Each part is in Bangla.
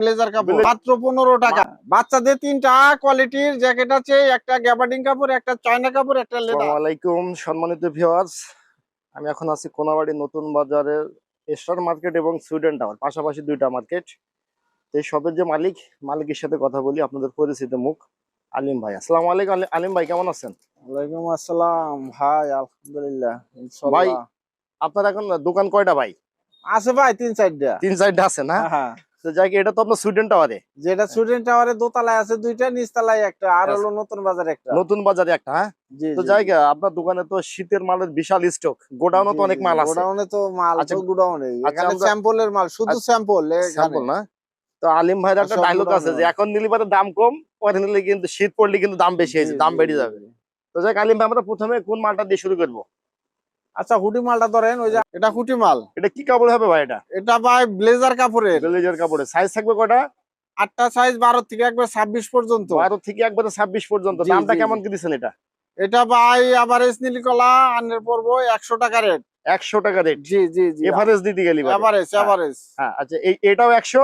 ব্লেজার কাপড়। মাত্র পনেরো টাকা। বাচ্চাদের তিনটা কোয়ালিটির জ্যাকেট আছে একটা গ্যাবার্ডিং কাপড় একটা চায়না কাপড় একটা লেদার আলাইকুম সম্মানিত ভিউয়ার্স আমি এখন আছি কোনাবাড়ি নতুন বাজারের স্টার মার্কেট এবং সুইডেন টাওয়ার পাশাপাশি দুইটা মার্কেট। এই সবের যে মালিক মালিকের সাথে কথা বলি আপনাদের পরিচিত মুখ আলিম ভাই। আসসালামু আলাইকুম আলি- আলিম ভাই কেমন আছেন? ওয়ালাইকুম আসসালাম। ভাই আলহামদুলিল্লাহ। ভাই, আপনার এখন দোকান কয়টা ভাই? আছে ভাই তিন চারটা। তিন চারটা আছে না? হ্যাঁ। তো যাই এটা তো আপনার সুইডেন টাওয়ারে যেটা স্টুডেন্ট টাওয়ারে দোতলায় আছে দুইটা নিচতলায় একটা আর আচ্ছা। হলো নতুন বাজার একটা। নতুন বাজারে একটা হ্যাঁ? তো যাই। আপনার দোকানে তো শীতের মালের বিশাল স্টক গোডাউনও তো অনেক মাল আছে। গোডাউনে তো মাল আচ্ছা, তো গোডাউনে আচ্ছা, এখানে স্যাম্পলের মাল শুধু আচ্ছা, স্যাম্পল স্যাম্পল না। তো আলিম ভাইয়ের একটা ডায়লগ আছে যে এখন নিলে পরে দাম কম পরে নিলে কিন্তু শীত পড়লে কিন্তু দাম বেশি হয়েছে দাম বেড়ে যাবে। তো যাই আলিম ভাই আমরা প্রথমে কোন মালটা দিয়ে শুরু করব? আচ্ছা হুটি মালটা ধরেন ওই যে এটা হুটি মাল এটা কি কাপড় হবে ভাই এটা? এটা ভাই ব্লেজার কাপড়ের। ব্লেজার কাপড়ে সাইজ থাকবে কয়টা? আটটা সাইজ বারো থেকে একবার ছাব্বিশ পর্যন্ত। বারো থেকে একবার ছাব্বিশ পর্যন্ত। দামটা কেমন। কি দিচ্ছেন এটা? এটা ভাই আভারেজ নীলকলা আনের পড়ব একশো টাকা রেট একশো টাকা রেট জি জি জি। এভারেজ দিতে গেলি এভারেজ হ্যাঁ, এভারেজ হ্যাঁ আচ্ছা এই এটাও একশো?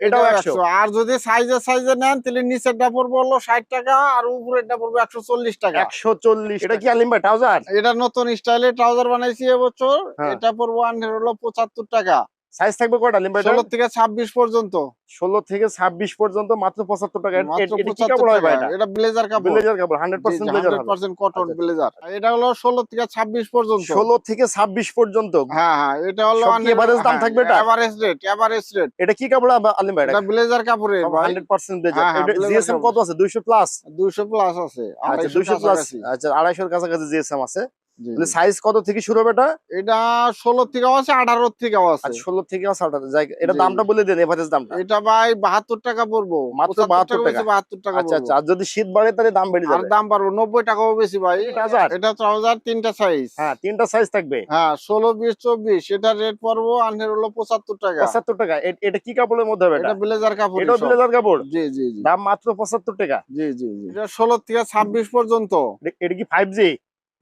এটাও একশো। আর যদি সাইজে সাইজে নেন তাহলে নিচেরটা পড়ব হলো ষাট টাকা আর উপরেরটা পড়ব একশো চল্লিশ টাকা। একশো চল্লিশ এটা কি আলিম ভাই ট্রাউজার এটা নতুন স্টাইলে ট্রাউজার বানাইছি এবছর। হ্যাঁ। এটা পড়ব আনের হলো পঁচাত্তর টাকা। সাইজ থাকবে কয়টা ষোলো থেকে ছাব্বিশ পর্যন্ত। ষোলো থেকে ছাব্বিশ পর্যন্ত মাত্র পঁচাত্তর টাকা। এটা কি 75 কাপড় হয় ভাই টাকা। এটা এটা ব্লেজার কাপড়। ব্লেজার কাপড় hundred percent blazer percent cotton. Blazer. এটা হলো ষোলো থেকে ছাব্বিশ পর্যন্ত। ষোলো থেকে ছাব্বিশ পর্যন্ত? হ্যাঁ হ্যাঁ এটা হলো সব দাম থাকবে এটা? এভারেজ রেট এভারেজ রেট এটা কি কাপড় আব- আলিম ভাই? এটা ব্লেজার কাপড়ে হান্ড্রেড পার্সেন্ট হ্যাঁ, হ্যাঁ, জিএসএম কত আছে? দুইশো প্লাস দুইশো প্লাস আছে আচ্ছা দুইশো প্লাস আচ্ছা আড়াইশোর কাছাকাছি জিএসএম আছে। সাইজ কত থেকে শুরু হবে এটা? এটা ষোলো থেকে আছে আঠারো থেকে আছে। আচ্ছা ষোলো থেকে আছে আঠারো। এটা দামটা বলে দেন এভারেজ দামটা। এটা ভাই বাহাত্তর টাকা পড়ব। মাত্র 75 72 টাকা। বাহাত্তর টাকা আচ্ছা আচ্ছা আর যদি শীত বাড়ে তাহলে দাম বেড়ে যাবে। দাম পারব নব্বই টাকাও বেশি ভাই। এটা ট্রাউজার তিনটা সাইজ হ্যাঁ তিনটা সাইজ থাকবে। হ্যাঁ ষোলো বিশ চব্বিশ এটা রেট পড়ব আনের হলো পঁচাত্তর টাকা। পঁচাত্তর টাকা। এটা কি কাপড়ের মধ্যে হবে এটা? এটা ব্লেজার কাপড় এটাও ব্লেজার কাপড়? জি জি দাম মাত্র পঁচাত্তর টাকা। জি জি জি। এটা ষোলো থেকে ছাব্বিশ পর্যন্ত। এটা- এটা কি ফাইভ জি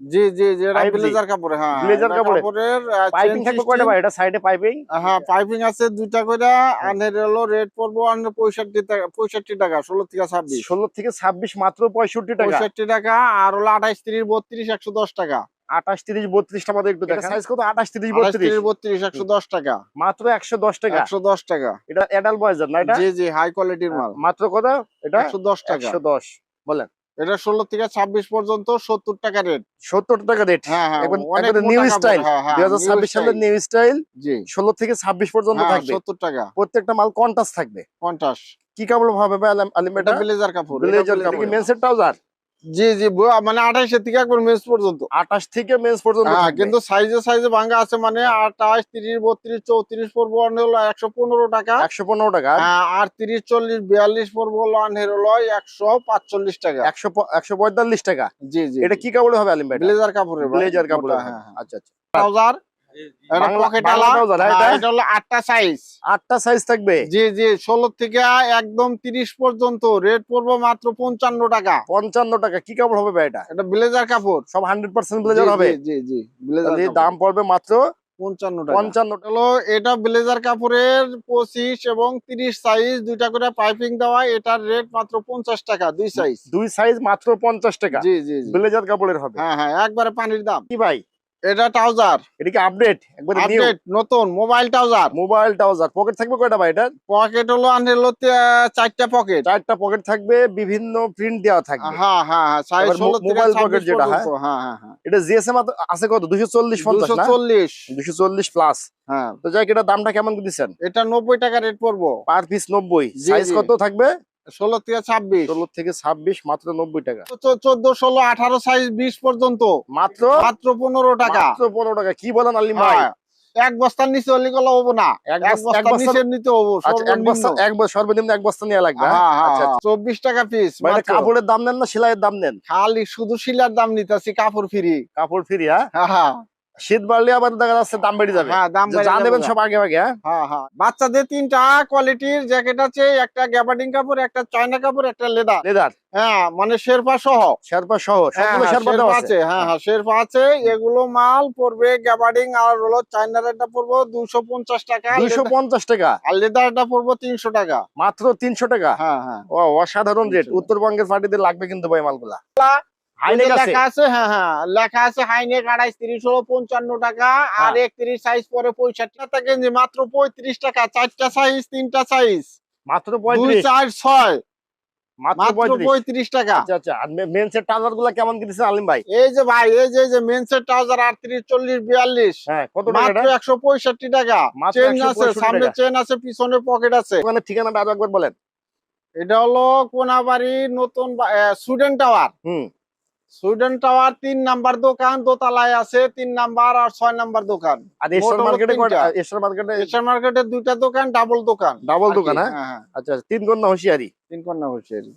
জি জি জি এটা ব্লেজার কাপড়ে হ্যাঁ কাপড়ে? কাপড়ের? পাইপিং থাকবে কয়টা ভাই? এটা সাইডে পাইপিং? হ্যাঁ পাইপিং আছে দুইটা করে আনের হলো রেট পড়ব আনের পঁয়ষট্টি টাকা পঁয়ষট্টি টাকা ষোলো থেকে ছাব্বিশ। ষোলো থেকে ছাব্বিশ মাত্র পঁয়ষট্টি টাকা। পঁয়ষট্টি টাকা আর হলো আঠাইশ তিরিশ বত্রিশ একশো দশ টাকা। আঠাশ তিরিশ বত্রিশটা আমাদের একটু দেখা সাইজ কত? আঠাশ তিরিশ আঠাইশ বত্রিশ। তিরিশ বত্রিশ একশো দশ টাকা। মাত্র একশো দশ টাকা। একশো দশ টাকা। এটা অ্যাডাল বয়েজের না এটা? জি জি হাই কোয়ালিটির মাল। মাত্র কত এটা? একশো দশ টাকা। একশো দশ। বলেন। এটা ষোলো থেকে ছাব্বিশ পর্যন্ত সত্তর টাকা রেট সত্তর টাকা রেট হ্যাঁ হ্যাঁ কাপড়, style, হ্যাঁ, হ্যাঁ, দুই হাজার ছাব্বিশ সালের নিউ স্টাইল জি। ষোলো থেকে ছাব্বিশ পর্যন্ত থাকবে। সত্তর টাকা। প্রত্যেকটা মাল কন্টাস থাকবে। কন্টাস। কি কাপড় হবে ভাই আলিম- আলিম এটা এটা ব্লেজার কাপড় ব্লেজার কাপড়। কাপড়। মেন্সের ট্রাউজার জি জি মানে আঠাইশের থেকে একবার মেস পর্যন্ত। আঠাশ থেকে মেন্স পর্যন্ত হ্যাঁ কিন্তু সাইজে সাইজে ভাঙা আছে মানে আঠাশ তিরিশ বত্রিশ চৌত্রিশ আনে হলো একশো পনেরো টাকা। একশো পনেরো টাকা। হ্যাঁ, আর তিরিশ চল্লিশ বিয়াল্লিশ পড়ব হলো আনের হলো একশো পাঁচচল্লিশ টাকা। একশো একশো পঁয়তাল্লিশ টাকা। জি জি এটা কি কাপড় হবে আলিম ভাই ব্লেজার ব্লেজার কাপড় হ্যাঁ হ্যাঁ আচ্ছা আচ্ছা। ট্রাউজার পর্যন্ত রেট পড়ব মাত্র পঞ্চান্ন টাকা। পঞ্চান্ন টাকা কি কাপড় হবে এটা? এটা ব্লেজার কাপড়। সব হান্ড্রেড পার্সেন্ট ব্লেজার হবে? জি জি জি ব্লেজার তাহলে দাম পড়বে মাত্র পঞ্চান্ন পঞ্চান্ন হলো এটা ব্লেজার কাপড়ের পঁচিশ এবং তিরিশ সাইজ দুইটা করে পাইপিং দেওয়া এটার রেট মাত্র পঞ্চাশ টাকা দুই সাইজ দুই সাইজ মাত্র পঞ্চাশ টাকা। জি জি ব্লেজার কাপড়ের হবে। হ্যাঁ হ্যাঁ একবারে পানির দাম। কি ভাই? এটা ট্রাউজার। এটা কি আপডেট একবারে আপডেট নতুন mobile trouser. Mobile trouser. Pocket থাকবে কয়টা ভাই এটা পকেট হলো আনহেল চারটা পকেট চারটা পকেট থাকবে বিভিন্ন প্রিন্ট দেওয়া থাকবে। হ্যাঁ হ্যাঁ হ্যাঁ মোবাইল pocket যেটা, হ্যাঁ? হ্যাঁ হ্যাঁ হ্যাঁ। এটা জিএসএম আছে কত? দুশো চল্লিশ পঞ্চাশ দুশো না চল্লিশ। দুশো চল্লিশ প্লাস হ্যাঁ। তো যাই এটা দামটা কেমন দিচ্ছেন? এটা নব্বই টাকা রেট পড়ব। পার পিস নব্বই। জি, সাইজ কত থাকবে? ষোলো থেকে ছাব্বিশ। ষোলো থেকে ছাব্বিশ মাত্র নব্বই টাকা। চোদ্দ ষোলো আঠারো সাইজ বিশ পর্যন্ত। মাত্র? মাত্র পনেরো টাকা। মাত্র পনেরো টাকা। কি বলেন আলিম ভাই? হ্যাঁ, এক বস্তার নিচে হলে গেলে হব না। এক এক বস্তা- বস্তার নিচে নিতে হব আচ্ছা এক বস্তা সর্বনিম্ন এক বস্তা নেওয়া লাগবে হ্যাঁ? হ্যাঁ, আচ্ছা হ্যাঁ। চব্বিশ টাকা পিস এটা কাপড়ের দাম নেন না সেলাইয়ের দাম নেন? খালি শুধু শিলার দাম নিতেছি কাপড় ফিরি কাপড় ফিরি হ্যাঁ। শীত বাড়লে আবার দেখা যাচ্ছে দাম বেড়ে যাবে। হ্যাঁ দাম যে দেবেন সব আগে আগে হ্যাঁ? হ্যাঁ হ্যাঁ। বাচ্চাদের তিনটা কোয়ালিটির জ্যাকেট আছে একটা গ্যাবার্ডিং কাপড় একটা চায়না কাপড় একটা লেদার লেদার হ্যাঁ মানে শেরপা সহ। শেরপা সহ হ্যাঁ, হ্যাঁ, শেরপা আছে। হ্যাঁ হ্যাঁ শেরপা আছে এগুলো মাল পড়বে গ্যাবার্ডিং আর হলো চায়নার একটা পড়ব দুশো পঞ্চাশ টাকা। দুইশো পঞ্চাশ টাকা। আর লেদারটা পড়ব তিনশো টাকা। মাত্র তিনশো টাকা। হ্যাঁ হ্যাঁ। ও অসাধারণ রেট উত্তরবঙ্গের পার্টিদের লাগবে কিন্তু ভাই মালগুলা। লেখা আছে হ্যাঁ হ্যাঁ লেখা আছে হাইনেক আড়াইশ তিরিশ হলো পঞ্চান্ন টাকা আর হ্যাঁ। একত্রিশ সাইজ পরে পঁয়ষট্টি টাকা গেঞ্জি মাত্র পঁয়ত্রিশ টাকা চারটা সাইজ তিনটা সাইজ। মাত্র পঁয়ত্রিশ? চার ছয়। মাত্র পঁয়ত্রিশ? টাকা। আচ্ছা আচ্ছা আর মেন্সের ট্রাউজারগুলা কেমন কি দিচ্ছেন আলিম ভাই? এই যে ভাই এই যে এই যে মেন্সের ট্রাউজার আটত্রিশ চল্লিশ বিয়াল্লিশ। হ্যাঁ কত মাত্র একশো পঁয়ষট্টি টাকা। চেন আছে সামনে চেন আছে পিছনে পকেট আছে। ওখানে ঠিকানাটা আরও একবার বলেন। এটা হলো কোনাবাড়ি নতুন স্টুডেন্ট টাওয়ার হুম। স্টুডেন্ট টাওয়ার তিন নাম্বার দোকান দোতলায় আছে তিন নাম্বার আর ছয় নাম্বার দোকান। আর মার্কেটে এশিয়ান দুইটা দোকান ডাবল দোকান। ডাবল দোকান হ্যাঁ? হ্যাঁ হ্যাঁ। আচ্ছা তিন কন্যা হুঁশিয়ারি। তিন কন্যা হোসেরি